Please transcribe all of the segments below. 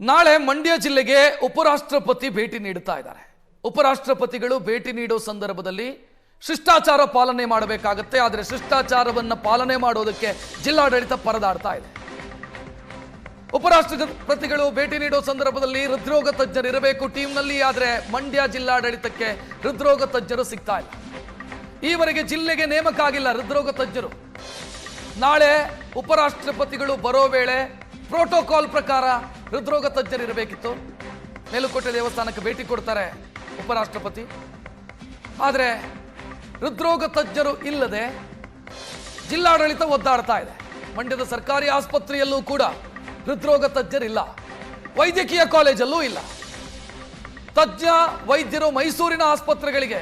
ನಾಳೆ ಮಂಡ್ಯ ಜಿಲ್ಲೆಗೆ ಉಪರಾಷ್ಟ್ರಪತಿ ಭೇಟಿ ನೀಡುತ್ತಾ ಇದ್ದಾರೆ. ಉಪರಾಷ್ಟ್ರಪತಿಗಳು ಭೇಟಿ ನೀಡೋ ಸಂದರ್ಭದಲ್ಲಿ ಶಿಷ್ಟಾಚಾರ ಪಾಲನೆ ಮಾಡಬೇಕಾಗತ್ತೆ, ಆದರೆ ಶಿಷ್ಟಾಚಾರವನ್ನು ಪಾಲನೆ ಮಾಡೋದಕ್ಕೆ ಜಿಲ್ಲಾಡಳಿತ ಪರದಾಡ್ತಾ ಇದೆ. ಉಪರಾಷ್ಟ್ರಪತಿಗಳು ಭೇಟಿ ನೀಡೋ ಸಂದರ್ಭದಲ್ಲಿ ಹೃದ್ರೋಗ ತಜ್ಞರು ಇರಬೇಕು ಟೀಮ್ನಲ್ಲಿ, ಆದರೆ ಮಂಡ್ಯ ಜಿಲ್ಲಾಡಳಿತಕ್ಕೆ ಹೃದ್ರೋಗ ತಜ್ಞರು ಸಿಗ್ತಾ ಇಲ್ಲ. ಈವರೆಗೆ ಜಿಲ್ಲೆಗೆ ನೇಮಕ ಆಗಿಲ್ಲ ಹೃದ್ರೋಗ ತಜ್ಞರು. ನಾಳೆ ಉಪರಾಷ್ಟ್ರಪತಿಗಳು ಬರೋ ವೇಳೆ ಪ್ರೋಟೋಕಾಲ್ ಪ್ರಕಾರ ಹೃದ್ರೋಗ ತಜ್ಞರಿರಬೇಕಿತ್ತು ಮೇಲುಕೋಟೆ ದೇವಸ್ಥಾನಕ್ಕೆ ಭೇಟಿ ಕೊಡ್ತಾರೆ ಉಪರಾಷ್ಟ್ರಪತಿ. ಆದರೆ ಹೃದ್ರೋಗ ತಜ್ಞರು ಇಲ್ಲದೆ ಜಿಲ್ಲಾಡಳಿತ ಒದ್ದಾಡ್ತಾ ಇದೆ. ಮಂಡ್ಯದ ಸರ್ಕಾರಿ ಆಸ್ಪತ್ರೆಯಲ್ಲೂ ಕೂಡ ಹೃದ್ರೋಗ ತಜ್ಞರಿಲ್ಲ. ವೈದ್ಯಕೀಯ ಕಾಲೇಜಲ್ಲೂ ಇಲ್ಲ. ತಜ್ಞ, ವೈದ್ಯರು ಮೈಸೂರಿನ ಆಸ್ಪತ್ರೆಗಳಿಗೆ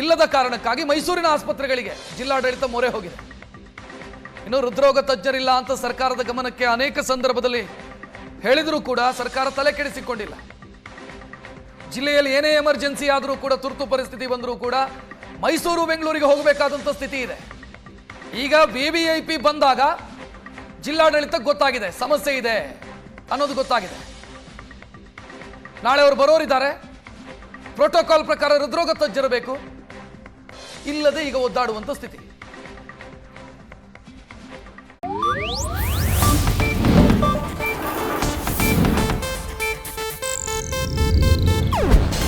ಇಲ್ಲದ ಕಾರಣಕ್ಕಾಗಿ ಮೈಸೂರಿನ ಆಸ್ಪತ್ರೆಗಳಿಗೆ ಜಿಲ್ಲಾಡಳಿತ ಮೊರೆ ಹೋಗಿದೆ. ಇನ್ನು ಹೃದ್ರೋಗ ತಜ್ಞರಿಲ್ಲ ಅಂತ ಸರ್ಕಾರದ ಗಮನಕ್ಕೆ ಅನೇಕ ಸಂದರ್ಭದಲ್ಲಿ ಹೇಳಿದರೂ ಕೂಡ ಸರ್ಕಾರ ತಲೆ ಕೆಡಿಸಿಕೊಂಡಿಲ್ಲ. ಜಿಲ್ಲೆಯಲ್ಲಿ ಏನೇ ಎಮರ್ಜೆನ್ಸಿ ಆದರೂ ಕೂಡ ತುರ್ತು ಪರಿಸ್ಥಿತಿ ಬಂದರೂ ಕೂಡ ಮೈಸೂರು, ಬೆಂಗಳೂರಿಗೆ ಹೋಗಬೇಕಾದಂಥ ಸ್ಥಿತಿ ಇದೆ. ಈಗ ವಿ ಬಂದಾಗ ಜಿಲ್ಲಾಡಳಿತಕ್ಕೆ ಗೊತ್ತಾಗಿದೆ, ಸಮಸ್ಯೆ ಇದೆ ಅನ್ನೋದು ಗೊತ್ತಾಗಿದೆ. ನಾಳೆ ಅವರು ಬರೋರಿದ್ದಾರೆ. ಪ್ರೋಟೋಕಾಲ್ ಪ್ರಕಾರ ಹೃದ್ರೋಗ ತಜ್ಜರಬೇಕು ಇಲ್ಲದೆ ಈಗ ಒದ್ದಾಡುವಂಥ ಸ್ಥಿತಿ.